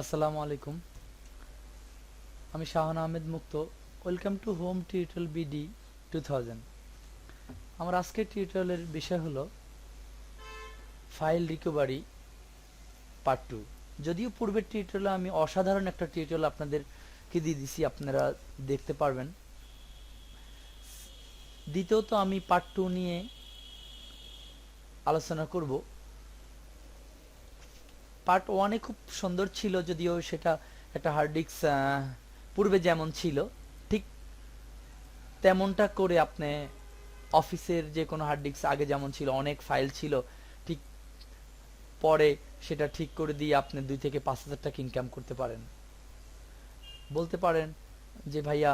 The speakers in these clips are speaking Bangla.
আসসালামু আলাইকুম। আমি Shahan Ahmed Mukto. Welcome to home tutorial BD two thousand. আমার আজকের টিউটোরিয়ালের বিষয় হলো ফাইল রিকভারি পার্ট টু। যদিও পূর্বের টিউটোরিয়ালে আমি অসাধারণ একটা টিউটোরিয়াল আপনাদেরকে দিয়ে দিছি, আপনারা দেখতে পারবেন। দ্বিতীয়ত আমি পার্ট টু নিয়ে আলোচনা করব। পার্ট ওয়ানে খুব সুন্দর ছিল যদিও সেটা একটা হার্ড ডিস্ক পূর্বে যেমন ছিল, ঠিক তেমনটা করে আপনি অফিসের যে কোনো হার্ড ডিস্ক আগে যেমন ছিল, অনেক ফাইল ছিল, ঠিক পরে সেটা ঠিক করে দিয়ে আপনি দুই থেকে পাঁচ হাজার টাকা ইনকাম করতে পারেন। বলতে পারেন যে ভাইয়া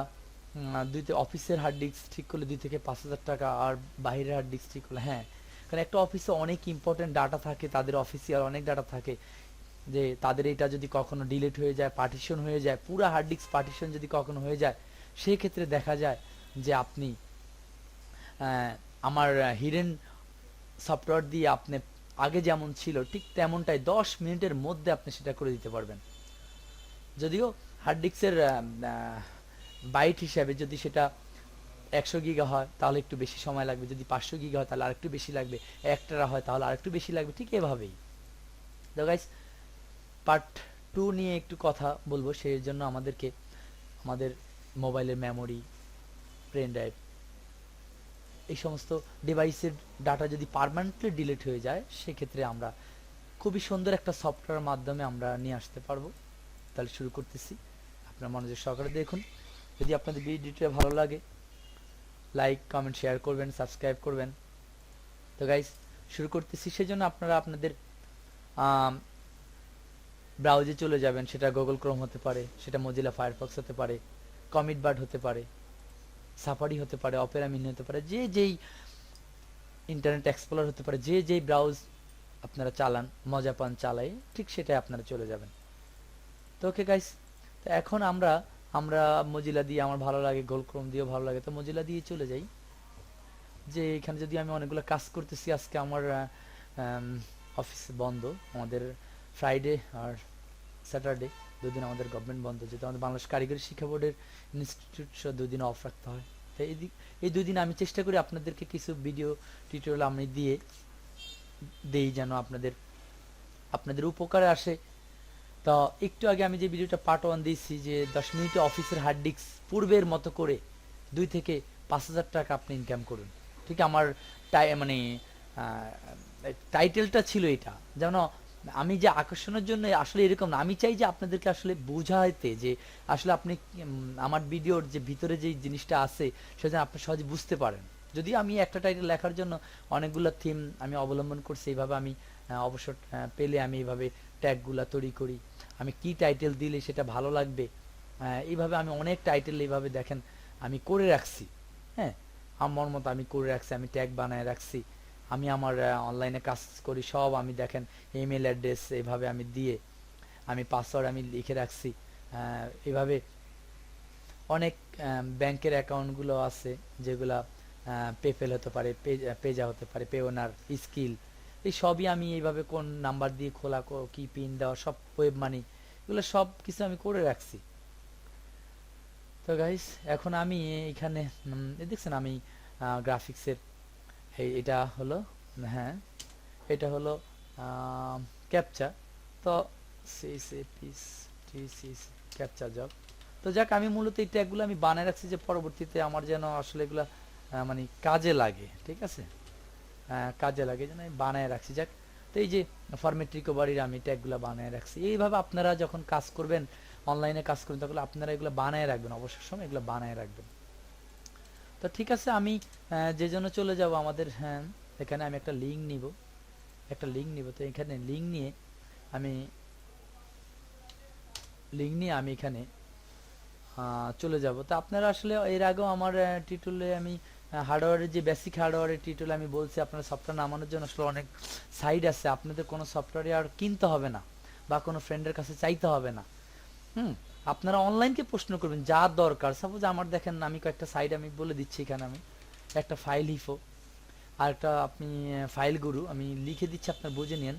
দুই অফিসের হার্ড ডিস্ক ঠিক করলে দুই থেকে পাঁচ হাজার টাকা আর বাইরের হার্ড ডিস্ক ঠিক করলে হ্যাঁ কারণ একটা অফিসে অনেক ইম্পর্টেন্ট ডাটা থাকে, তাদের অফিসিয়াল অনেক ডাটা থাকে। যে তাদের এটা যদি কখনো ডিলিট হয়ে যায় পার্টিশন হয়ে যায়, পুরো হার্ড ডিস্ক পার্টিশন যদি কখনো হয়ে যায় সেই ক্ষেত্রে দেখা যায় যে আপনি আমার হিডেন সফটওয়্যার দিয়ে আপনি আগে যেমন ছিল, ঠিক তেমনটাই দশ মিনিটের মধ্যে আপনি সেটা করে দিতে পারবেন। যদিও হার্ড ডিস্কের বাইট হিসাবে যদি সেটা একশো গিগা হয়, তাহলে একটু বেশি সময় লাগবে। যদি পাঁচশো গিগা হয়, তাহলে আরেকটু বেশি লাগবে। এক টেরা হয়, তাহলে আরেকটু বেশি লাগবে। ঠিক এভাবেই। তো পার্ট টু নিয়ে একটু কথা বলব। সেই জন্য আমাদেরকে, আমাদের মোবাইলের মেমোরি পেন ড্রাইভ এই সমস্ত ডিভাইসের ডাটা যদি পারমানেন্টলি ডিলিট হয়ে যায়, সেক্ষেত্রে আমরা খুবই সুন্দর একটা সফটওয়্যারের মাধ্যমে আমরা নিয়ে আসতে পারব। তাহলে শুরু করতেছি। আপনার মনোযোগ সহকারে দেখুন। যদি আপনাদের ভিডিওটা ভালো লাগে লাইক কমেন্ট শেয়ার করবেন সাবস্ক্রাইব করবেন। তো গাইস শুরু করতেছি সেজন্য আপনারা আপনাদের ব্রাউজে চলে যাবেন। সেটা গুগল ক্রোম হতে পারে, সেটা মজিলা ফায়ারফক্স হতে পারে কমিট বার্ড হতে পারে সাফারি হতে পারে অপেরা মিনি হতে পারে, যে যেই ইন্টারনেট এক্সপ্লোর হতে পারে, যে যেই ব্রাউজ আপনারা চালান, মজা পান চালাই ঠিক সেটাই আপনারা চলে যাবেন। তো ওকে গাইস তো এখন আমরা আমরা মজিলা দিয়ে আমার ভালো লাগে, গোল ক্রোম দিয়েও ভালো লাগে, তো মজিলা দিয়ে চলে যাই। যে এখানে যদি আমি অনেকগুলো কাজ করতেছি, আজকে আমার অফিস বন্ধ, আমাদের ফ্রাইডে আর স্যাটারডে দুদিন আমাদের গভর্নমেন্ট বন্ধ, যেহেতু আমাদের বাংলাদেশ কারিগরি শিক্ষা বোর্ডের ইনস্টিটিউট সহ দুই দিন অফ রাখতে হয়। তো এই এই দুই দিন আমি চেষ্টা করি আপনাদেরকে কিছু ভিডিও টিউটোরিয়াল আমি দিয়ে, দেই যেন আপনাদের আপনাদের উপকারে আসে। তো একটু আগে আমি যে ভিডিওটা পার্ট ওয়ান দিয়েছি যে দশ মিনিটে অফিসের হার্ড ডিস্ক পূর্বের মতো করে দুই থেকে পাঁচ হাজার টাকা আপনি ইনকাম করুন। ঠিক আমার টাই মানে টাইটেলটা ছিল এটা। যেন আমি যে আকর্ষণের জন্য আসলে এরকম না, আমি চাই যে আপনাদেরকে আসলে বোঝাইতে যে আসলে আপনি আমার ভিডিওর যে ভিতরে যে জিনিসটা আছে সেটা আপনি সহজে বুঝতে পারেন। যদি আমি একটা টাইটেল লেখার জন্য অনেকগুলো থিম আমি অবলম্বন করছি, এইভাবে আমি অবসর পেলে আমি এইভাবে ট্যাগগুলা তৈরি করি। আমি কি টাইটেল দিলে সেটা ভালো লাগবে? আহ, এইভাবে আমি অনেক টাইটেল এইভাবে দেখেন আমি করে রাখছি। হ্যাঁ আমার মতো আমি করে রাখছি আমি ট্যাগ বানায় রাখছি। আমি আমার অনলাইনে কাজ করি সব আমি দেখেন ইমেল অ্যাড্রেস এভাবে আমি দিয়ে আমি পাসওয়ার্ড আমি লিখে রাখছি। এভাবে অনেক ব্যাংকের অ্যাকাউন্টগুলো আছে যেগুলা পেপেল হতে পারে পেজা হতে পারে পেওনার স্কিল এই সবই আমি এইভাবে কোন নাম্বার দিয়ে খোলা, কো- পিন দেওয়া, সব ওয়েব মানি এগুলো সব কিছু আমি করে রাখছি। তো গাইস এখন আমি এখানে দেখছেন আমি গ্রাফিক্সের এটা হলো হ্যাঁ এটা হলো ক্যাপচা তো ক্যাপচা জব তো যাক, আমি মূলত এই ট্যাগগুলো আমি বানায় রাখছি যে পরবর্তীতে আমার যেন আসলে এগুলা মানে কাজে লাগে, ঠিক আছে? কাজে লাগে, যেন আমি বানায় রাখছি। যাক, তো এই যে ফরমেট রিকভারির আমি ট্যাগগুলো বানায় রাখছি। এইভাবে আপনারা যখন কাজ করবেন অনলাইনে কাজ করবেন, তখন আপনারা এগুলো বানায় রাখবেন, অবসর সময় এগুলো বানায় রাখবেন। তো ঠিক আছে, আমি যে জন্য চলে যাব আমাদের হ্যাঁ এখানে আমি একটা লিঙ্ক নিব। একটা লিঙ্ক নিব, তো এখানে লিঙ্ক নিয়ে আমি লিঙ্ক নিয়ে আমি এখানে চলে যাব। তো আপনারা আসলে এর আগেও আমার টিটুলে আমি হার্ডওয়্যারের যে বেসিক হার্ডওয়্যারের টিটুল আমি বলছি, আপনারা সফটওয়্যার নামানোর জন্য আসলে অনেক সাইড আছে। আপনাদের কোনো সফটওয়্যার আর কিনতে হবে না বা কোনো ফ্রেন্ডের কাছে চাইতে হবে না। হুম, আপনারা অনলাইনকে প্রশ্ন করবেন, যা দরকার। সাপোজ আমার দেখেন, আমি কয়েকটা সাইড আমি বলে দিচ্ছি এখানে আমি। একটা ফাইল হিফো আর একটা আপনি ফাইল গুরু আমি লিখে দিচ্ছি, আপনার বুঝে নিন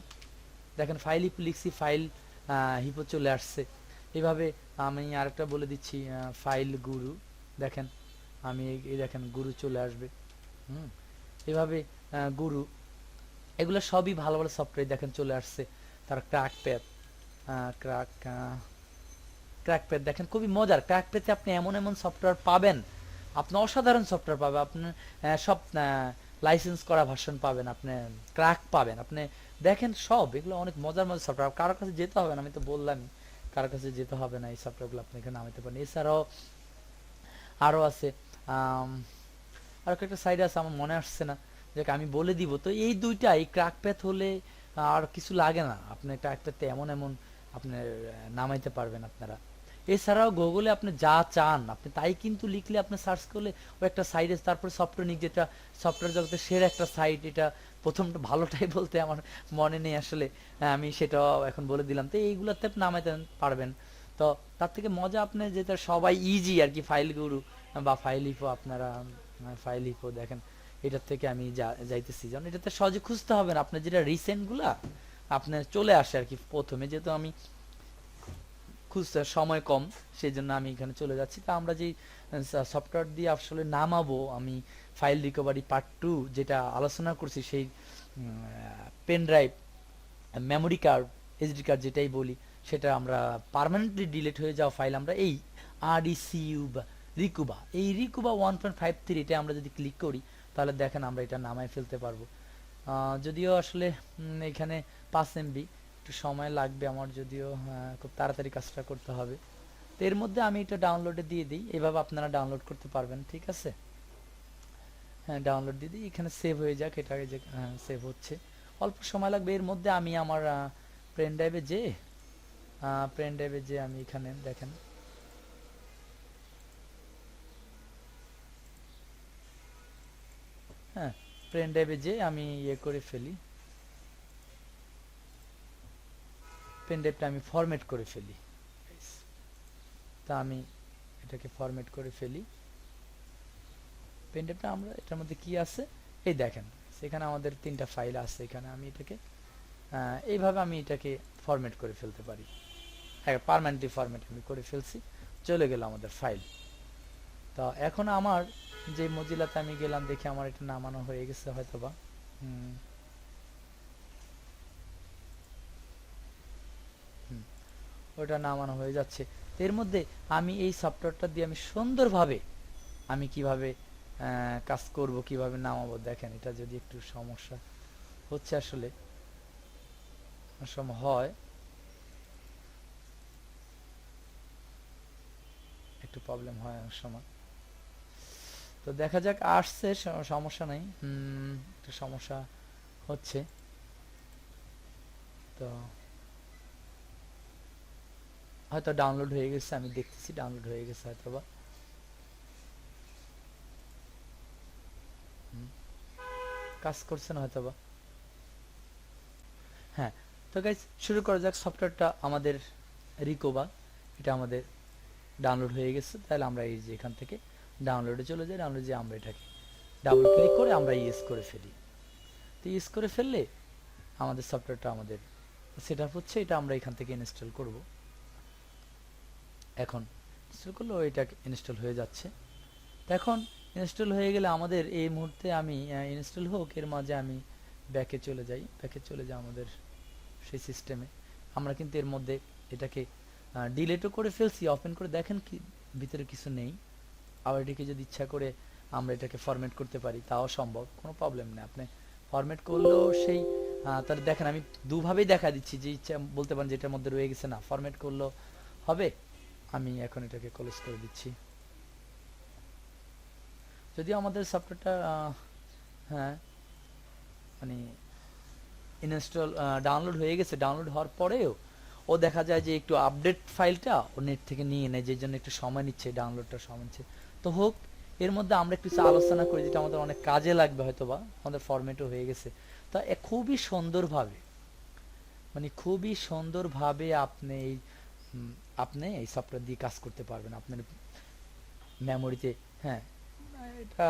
দেখেন ফাইল হিফো লিখছি ফাইল হিপো চলে আসছে। এভাবে আমি আরেকটা বলে দিচ্ছি ফাইল গুরু দেখেন। আমি এই- দেখেন, গুরু চলে আসবে। হুম? এভাবে গুরু, এগুলো সবই ভালো ভালো সফটওয়্যার দেখেন চলে আসছে। তার crack pad crack crack pad দেখেন, খুবই মজার। ক্র্যাক প্যাডে আপনি এমন এমন সফটওয়্যার পাবেন, আপনি অসাধারণ সফটওয়্যার পাবেন, আপনি সব লাইসেন্স করা ভার্সন পাবেন, আপনি ক্র্যাক পাবেন। আপনি দেখেন সব, এগুলো অনেক মজার মজার সফটওয়্যার কারোর কাছে যেতে হবে না, আমি তো বললামই। কারোর কাছে যেতে হবে না এই সফটওয়্যারগুলো আপনি এখানে নামাতে পারেন। এছাড়াও আরও আছে আর একটা সাইড আছে আমার মনে আসছে না। যে আমি বলে দিব। তো এই দুইটা এই ক্র্যাক প্যাথ হলে আর কিছু লাগে না। আপনি প্যাথে এমন এমন আপনি নামাইতে পারবেন আপনারা। এছাড়াও গুগলে আপনি যা চান আপনি তাই কিন্তু লিখলে আপনি সার্চ করলে ও একটা সাইডে তারপরে সফটওয়্যার যেটা সফটওয়্যার জগতে সেরা একটা সাইট এটা প্রথমটা ভালোটাই বলতে আমার মনে নেই আসলে। হ্যাঁ, আমি সেটাও এখন বলে দিলাম। তো এইগুলোতে আপনি নামাইতে পারবেন। তো তার থেকে মজা আপনি যেটা সবাই ইজি আর কি ফাইল গুরু বা ফাইল হিপো আপনারা ফাইল হিপো দেখেন, এটার থেকে আমি যাইতেছি। যেমন এটাতে সহজে খুঁজতে হবে না। আপনার যেটা রিসেন্টগুলা আপনার চলে আসে আর কি প্রথমে। যেহেতু আমি খুঁজতে সময় কম সেই জন্য আমি এখানে চলে যাচ্ছি। তা আমরা যে সফটওয়্যার দিয়ে আসলে নামাবো, আমি ফাইল রিকভারি পার্ট টু যেটা আলোচনা করছি, সেই pen drive memory card SD card যেটাই বলি, সেটা আমরা পার্মানেন্টলি ডিলিট হয়ে যাওয়া ফাইল আমরা এই আরডিসিইউ বা রিকুবা। এই Recuva one point five three এটা আমরা যদি ক্লিক করি, তাহলে দেখেন আমরা এটা নামায় ফেলতে পারব। যদিও আসলে এখানে পাঁচ এমবি একটু সময় লাগবে আমার যদিও খুব তাড়াতাড়ি কাজটা করতে হবে। তো এর মধ্যে আমি এটা ডাউনলোডে দিয়ে দিই, এভাবে আপনারা ডাউনলোড করতে পারবেন, ঠিক আছে? হ্যাঁ ডাউনলোড দিয়ে দিই, এখানে সেভ হয়ে যাক, এটা যে সেভ হচ্ছে। অল্প সময় লাগবে, এর মধ্যে আমি আমার পেন ড্রাইভে যে পেন ড্রাইভে যে আমি এখানে দেখেন হ্যাঁ পেন ড্রাইভে যে আমি ইয়ে করে ফেলি। পেন ড্রাইভটা আমি ফরম্যাট করে ফেলি। তা আমি এটাকে ফরম্যাট করে ফেলি। পেন ড্রাইভটা আমরা, এটার মধ্যে কি আছে? এই দেখেন, সেখানে আমাদের তিনটা ফাইল আছে এখানে। আমি এটাকে এইভাবে আমি এটাকে ফরম্যাট করে ফেলতে পারি। হ্যাঁ পারমানেন্টলি ফরম্যাট আমি করে ফেলছি। চলে গেল আমাদের ফাইল তো এখন আমার যে মজিলাতে আমি গেলাম দেখি আমার এটা নামানো হয়ে গেছে হয়তোবা। হুম। হুম, ওটা নামানো হয়ে যাচ্ছে। এর মধ্যে আমি এই সফটওয়্যারটা দিয়ে আমি সুন্দরভাবে আমি কীভাবে কাজ করব কীভাবে নামাবো? দেখেন এটা যদি একটু সমস্যা হচ্ছে আসলে হয়। একটু প্রবলেম হয় অনেক সময় তো দেখা যাক, আসছে সমস্যা নেই। একটু সমস্যা হচ্ছে। তো হয়তো ডাউনলোড হয়ে গেছে, আমি দেখতেছি ডাউনলোড হয়ে গেছে হয়তো বা কাজ করছে না হয়তো বা হ্যাঁ তো গাইজ শুরু করা যাক সফটওয়্যারটা আমাদের রিকোবা এটা আমাদের ডাউনলোড হয়ে গেছে, তাহলে আমরা এই যে এখান থেকে ডাউনলোডে চলে যাই ডাউনলোড যে আমরা এটাকে ডাবল ক্লিক করে আমরা ইউজ করে ফেলি। তো ইউজ করে ফেললে আমাদের সফটওয়্যারটা আমাদের সেট আপ হচ্ছে, এটা আমরা এখান থেকে ইনস্টল করব। এখন ইনস্টল করলে এটা ইনস্টল হয়ে যাচ্ছে। তো এখন ইনস্টল হয়ে গেলে আমাদের এই মুহূর্তে আমি ইনস্টল হোক, এর মাঝে আমি ব্যাকে চলে যাই। ব্যাকে চলে যাই আমাদের সেই সিস্টেমে আমরা কিন্তু এর মধ্যে এটাকে ডিলেটও করে ফেলছি। ওপেন করে দেখেন কি, ভিতরে কিছু নেই। আবার এটাকে যদি ইচ্ছা করে আমরা এটাকে ফরম্যাট করতে পারি, তাও সম্ভব, কোনো প্রবলেম নেই। আপনি ফরম্যাট করলেও সেই তার দেখেন, আমি দুভাবেই দেখা দিচ্ছি যে ইচ্ছা, বলতে পারেন যেটার মধ্যে রয়ে গেছে, না ফরম্যাট করলেও হবে। আমি এখন এটাকে ক্লোজ করে দিচ্ছি। যদিও আমাদের সফটওয়্যারটা হ্যাঁ মানে ইনস্টল ডাউনলোড হয়ে গেছে ডাউনলোড হওয়ার পরেও ও দেখা যায় যে একটু আপডেট ফাইলটা ও নেট থেকে নিয়ে নেয়, যে জন্য একটু সময় নিচ্ছে ডাউনলোডটা সময় নিচ্ছে। তো হোক, এর মধ্যে আমরা একটু আলোচনা করি, যেটা আমাদের অনেক কাজে লাগবে হয়তো বা আমাদের ফরম্যাটও হয়ে গেছে। তা খুবই সুন্দরভাবে মানে খুবই সুন্দরভাবে আপনি এই আপনি এই সফটওয়্যার দিয়ে কাজ করতে পারবেন। আপনার মেমোরিতে হ্যাঁ এটা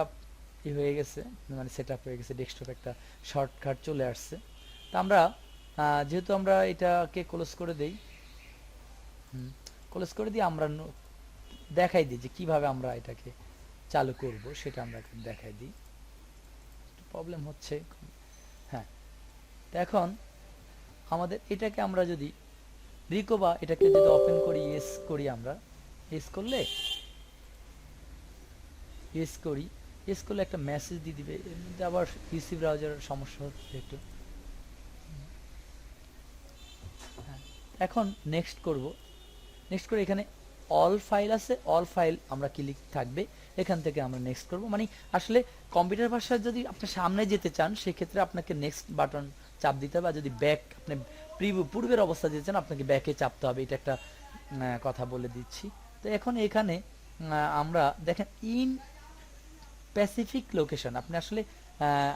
ই হয়ে গেছে মানে সেট হয়ে গেছে ডেস্কটপ একটা শর্টকাট চলে আসছে। তা আমরা যেহেতু আমরা এটাকে ক্লোজ করে দেই ক্লোজ করে দিয়ে আমরা দেখাই দিই যে কীভাবে আমরা এটাকে চালু করব সেটা আমরা দেখাই দিই। প্রবলেম হচ্ছে। হ্যাঁ। এখন আমাদের এটাকে আমরা যদি রিকোবা এটাকে যদি ওপেন করি ইয়েস করি আমরা ইয়েস করলে ইয়েস করি ইয়েস করলে একটা মেসেজ দিয়ে দিবে। আবার পিসি ব্রাউজারের সমস্যা হচ্ছে একটু। হ্যাঁ, এখন নেক্সট করব। নেক্সট করে এখানে অল ফাইল আছে অল ফাইল আমরা ক্লিক থাকবে, এখান থেকে আমরা নেক্সট করব। মানে আসলে কম্পিউটার ভাষায় যদি আপনি সামনে যেতে চান, সেক্ষেত্রে আপনাকে নেক্সট বাটন চাপ দিতে হবে। আর যদি ব্যাক আপনি পূর্বের অবস্থা যেতে চান, আপনাকে ব্যাকে চাপতে হবে। এটা একটা কথা বলে দিচ্ছি। তো এখন এখানে আমরা দেখেন ইন স্পেসিফিক লোকেশন আপনি আসলে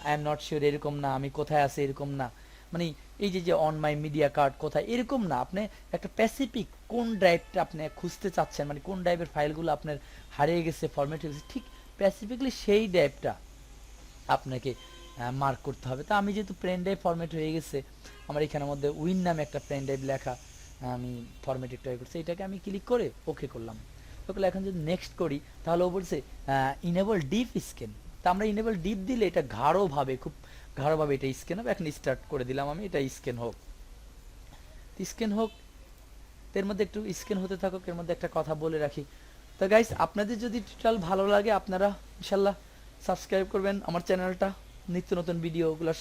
আই এম নট শিওর এরকম না, আমি কোথায় আছি এরকম না। মানে এই যে যে অন মাই মিডিয়া কার্ড কোথায়, এরকম না। আপনি একটা প্যাসিফিক কোন ড্রাইভটা আপনি খুঁজতে চাচ্ছেন মানে কোন ড্রাইভের ফাইলগুলো আপনার হারিয়ে গেছে ফরম্যাট হয়ে গেছে, ঠিক স্পেসিফিকলি সেই ড্রাইভটা আপনাকে মার্ক করতে হবে। তো আমি যেহেতু পেন ড্রাইভ ফরম্যাট হয়ে গেছে, আমার এখানের মধ্যে উইন নামে একটা পেন ড্রাইভ লেখা, আমি ফরম্যাট একটা করছি, এটাকে আমি ক্লিক করে ওকে করলাম। ওকে এখন যদি নেক্সট করি, তাহলে ও বলছে ইনেবল ডিপ স্ক্যান তা আমরা ইনেবল ডিপ দিলে এটা গাঢ়ভাবে, খুব গাঢ়ভাবে এটা স্ক্যান হবে। এখন স্টার্ট করে দিলাম আমি, এটা স্ক্যান হোক। স্ক্যান হোক, এর মধ্যে একটু স্ক্যান হতে থাকুক, এর মধ্যে একটা কথা বলে রাখি। তো গাইস আপনাদের যদি টোটাল ভালো লাগে, আপনারা ইনশাল্লাহ সাবস্ক্রাইব করবেন আমার চ্যানেলটা নিত্য নতুন ভিডিওগুলো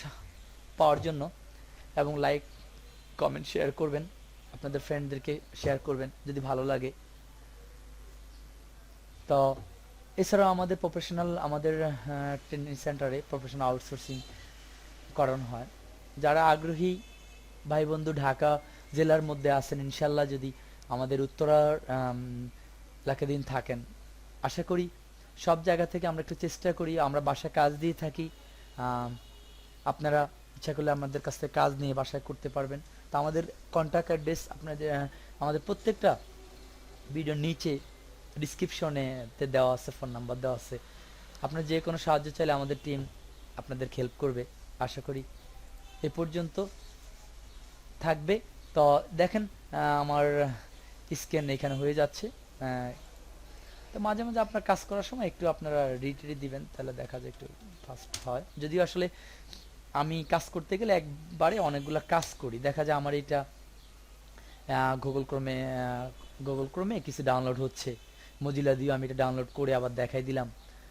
পাওয়ার জন্য। এবং লাইক কমেন্ট শেয়ার করবেন। আপনাদের ফ্রেন্ডদেরকে শেয়ার করবেন, যদি ভালো লাগে। তো, এছাড়াও আমাদের প্রফেশনাল আমাদের ট্রেনিং সেন্টারে প্রফেশনাল আউটসোর্সিং করানো হয়। যারা আগ্রহী ভাই বন্ধু ঢাকা জেলার মধ্যে আছেন, ইনশাল্লাহ যদি আমাদের উত্তরার এলাকা দিন থাকেন। আশা করি সব জায়গা থেকে আমরা একটু চেষ্টা করি, আমরা বাসায় কাজ দিয়ে থাকি। আপনারা ইচ্ছা করলে আমাদের কাছ থেকে কাজ নিয়ে বাসায় করতে পারবেন। তো আমাদের কন্ট্যাক্ট অ্যাড্রেস আপনাদের আমাদের প্রত্যেকটা ভিডিওর নিচে ডিসক্রিপশনে দেওয়া আছে ফোন নাম্বার দেওয়া আছে। আপনার যে কোনো সাহায্য চাইলে আমাদের টিম আপনাদের হেল্প করবে। আশা করি এ পর্যন্ত থাকবে। তো দেখেন আমার স্ক্যান এখানে হয়ে যাচ্ছে। তো মাঝে মাঝে আপনার কাজ করার সময় একটু আপনারা রিটেরি দিবেন, তাহলে দেখা যায় একটু ফাস্ট হয়। যদিও আসলে আমি কাজ করতে গেলে একবারে অনেকগুলো কাজ করি। দেখা যায় আমার এটা গুগল ক্রমে গুগল ক্রমে কিছু ডাউনলোড হচ্ছে। মজিলা দিয়েও আমি এটা ডাউনলোড করে আবার দেখাই দিলাম।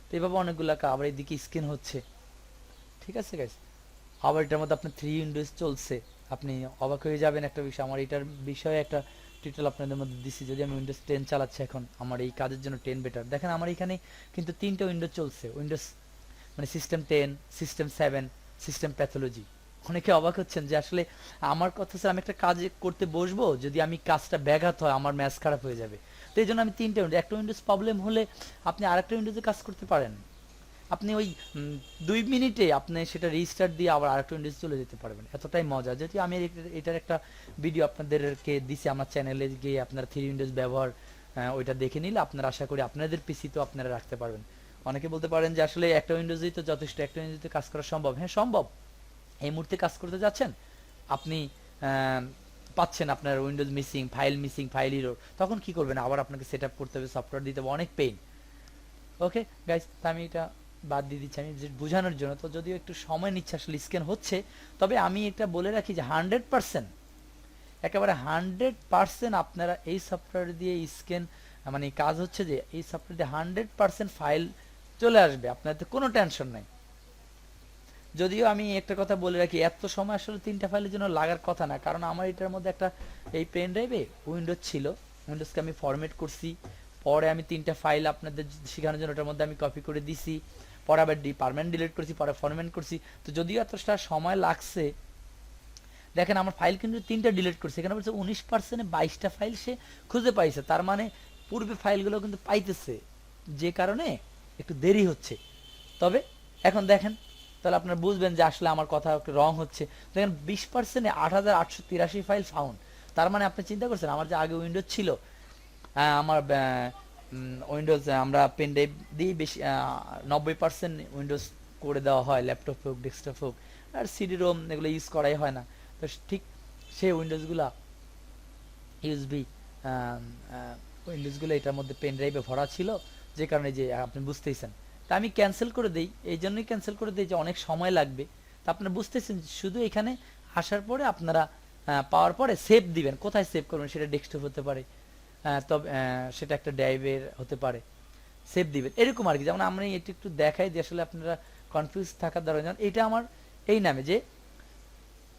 তো এভাবে অনেকগুলো আবার এদিকে স্ক্যান হচ্ছে। ঠিক আছে গাইস আবার এটার মধ্যে আপনার থ্রি উইন্ডোজ চলছে। আপনি অবাক হয়ে যাবেন একটা বিষয়, আমার এটার বিষয়ে একটা টিউটোরিয়াল আপনাদের মধ্যে দিছি, যদি আমি উইন্ডোজ টেন চালাচ্ছি এখন, আমার এই কাজের জন্য টেন বেটার দেখেন, আমার এখানে কিন্তু তিনটা উইন্ডোজ চলছে উইন্ডোজ মানে system ten system seven system pathology অনেকে অবাক হচ্ছেন যে আসলে আমার কথা স্যার, আমি একটা কাজ করতে বসবো, যদি আমি কাজটা ব্যাঘাত হয়, আমার ম্যাচ খারাপ হয়ে যাবে। তো এই জন্য আমি তিনটা উইন্ডোজ একটা উইন্ডোজ প্রবলেম হলে আপনি আরেকটা উইন্ডোজে কাজ করতে পারেন। আপনি ওই দুই মিনিটে আপনি সেটা রিস্টার্ট দিয়ে আবার আরেকটা উইন্ডোজ চলে যেতে পারবেন। এতটাই মজা। যেহেতু আমি এটার একটা ভিডিও আপনাদেরকে দিছি আমার চ্যানেলে গিয়ে আপনারা থ্রি উইন্ডোজ ব্যবহার ওইটা দেখে নিলে আপনারা আশা করি আপনাদের পিসি তো আপনারা রাখতে পারবেন। অনেকে বলতে পারেন যে আসলে একটা উইন্ডোজেই তো যথেষ্ট, একটা উইন্ডোজে কাজ করা সম্ভব। হ্যাঁ সম্ভব। এই মুহূর্তে কাজ করতে যাচ্ছেন? আপনি পাচ্ছেন আপনার Windows missing file missing file error তখন কি করবেন? আবার আপনাকে সেট করতে হবে সফটওয়্যার দিতে হবে। অনেক পেইন ওকে গাইস আমি এটা বাদ দিয়ে দিচ্ছি, আমি বোঝানোর জন্য। তো যদিও একটু সময় নিচ্ছে, আসলে স্ক্যান হচ্ছে, তবে আমি এটা বলে রাখি যে হান্ড্রেড পার্সেন্ট একেবারে হান্ড্রেড পার্সেন্ট আপনারা এই সফটওয়্যার দিয়ে স্ক্যান মানে কাজ হচ্ছে যে এই সফটওয়্যার দিয়ে হান্ড্রেড পার্সেন্ট ফাইল চলে আসবে আপনাদের কোনো টেনশন নাই। যদিও আমি একটা কথা বলে রাখি, এত সময় আসলে তিনটা ফাইলের জন্য লাগার কথা না, কারণ আমার এটার মধ্যে একটা এই পেন ড্রাইভে উইন্ডোজ ছিল উইন্ডোজকে আমি ফরম্যাট করছি, পরে আমি তিনটা ফাইল আপনাদের শেখানোর জন্য ওটার মধ্যে আমি কপি করে দিছি পরে আবার ডি পারমানেন্ট ডিলিট করছি পরে ফরম্যাট করছি। তো যদিও এতটা সময় লাগছে, দেখেন আমার ফাইল কিন্তু তিনটা ডিলিট করছে। এখানে বলছে উনিশ পার্সেন্টে বাইশটা ফাইল সে খুঁজে পাইছে। তার মানে পূর্বে ফাইলগুলো কিন্তু পাইতেছে। যে কারণে একটু দেরি হচ্ছে। তবে এখন দেখেন, তাহলে আপনারা বুঝবেন যে আসলে আমার কথা একটু রং হচ্ছে। দেখেন বিশ পার্সেন্টে আট হাজার আটশো তিরাশি ফাইল ফাউন্ড তার মানে আপনি চিন্তা করছেন, আমার যে আগে উইন্ডোজ ছিল আমার উইন্ডোজ আমরা পেন ড্রাইভ দিয়ে বেশি নব্বই পার্সেন্ট উইন্ডোজ করে দেওয়া হয় ল্যাপটপ হোক ডেস্কটপ হোক। আর সিডি রোম এগুলো ইউজ করাই হয় না। তো ঠিক সেই উইন্ডোজগুলা ইউএসবি উইন্ডোজগুলো এটার মধ্যে পেন ড্রাইভে ভরা ছিল, যে কারণে যে, আপনি বুঝতেইছেন তা আমি ক্যান্সেল করে দিই, এই জন্যই ক্যান্সেল করে দিই যে অনেক সময় লাগবে। তা আপনারা বুঝতেছেন, শুধু এখানে আসার পরে আপনারা পাওয়ার পরে সেভ দিবেন। কোথায় সেভ করবেন? সেটা ডেস্কটপ হতে পারে। তবে সেটা একটা ড্রাইভের হতে পারে। সেভ দিবেন। এরকম আর কি। যেমন আমরা একটু একটু দেখাই যে আসলে আপনারা কনফিউজ থাকার দরকার। নেই। এটা আমার এই নামে যে,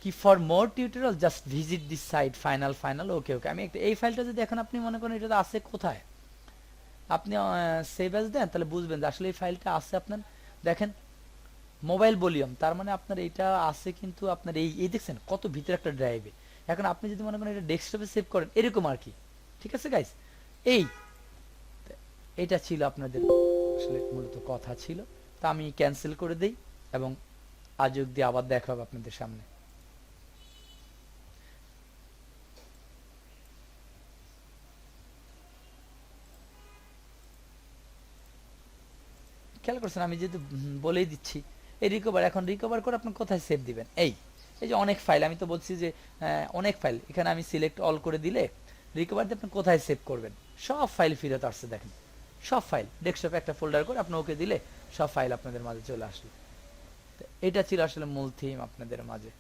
কি for more tutorial just visit this site final final okay okay আমি একটা, এই ফাইলটা যদি এখন আপনি মনে করেন এটা আছে কোথায়? আপনি সেভ অ্যাজ দেন, তাহলে বুঝবেন যে আসলে এই ফাইলটা আছে আপনার, দেখেন মোবাইল ভলিউম তার মানে আপনার এটা আছে কিন্তু আপনার এই এই দেখছেন কত ভিতরে একটা ড্রাইভে এখন আপনি যদি মনে করেন এটা ডেস্কটপে সেভ করেন, এরকম আর কি। ঠিক আছে গাইস এই এটা ছিল আপনাদের আসলে মূলত কথা ছিল। তা আমি ক্যান্সেল করে দেই এবং আজ অব্দি আবার দেখা হবে আপনাদের সামনে। খেয়াল করছেন আমি যেহেতু বলেই দিচ্ছি এই রিকভার এখন রিকভার করে আপনি কোথায় সেভ দিবেন? এই এই যে অনেক ফাইল আমি তো বলছি যে আহ, অনেক ফাইল এখানে আমি সিলেক্ট অল করে দিলে রিকভার আপনি কোথায় সেভ করবেন? সব ফাইল ফিরত আসছে, দেখেন। সব ফাইল ডেস্কটপে একটা ফোল্ডার করে আপনি ওকে দিলে সব ফাইল আপনাদের মাঝে চলে আসলো। এটা ছিল আসলে মূল থিম আপনাদের মাঝে।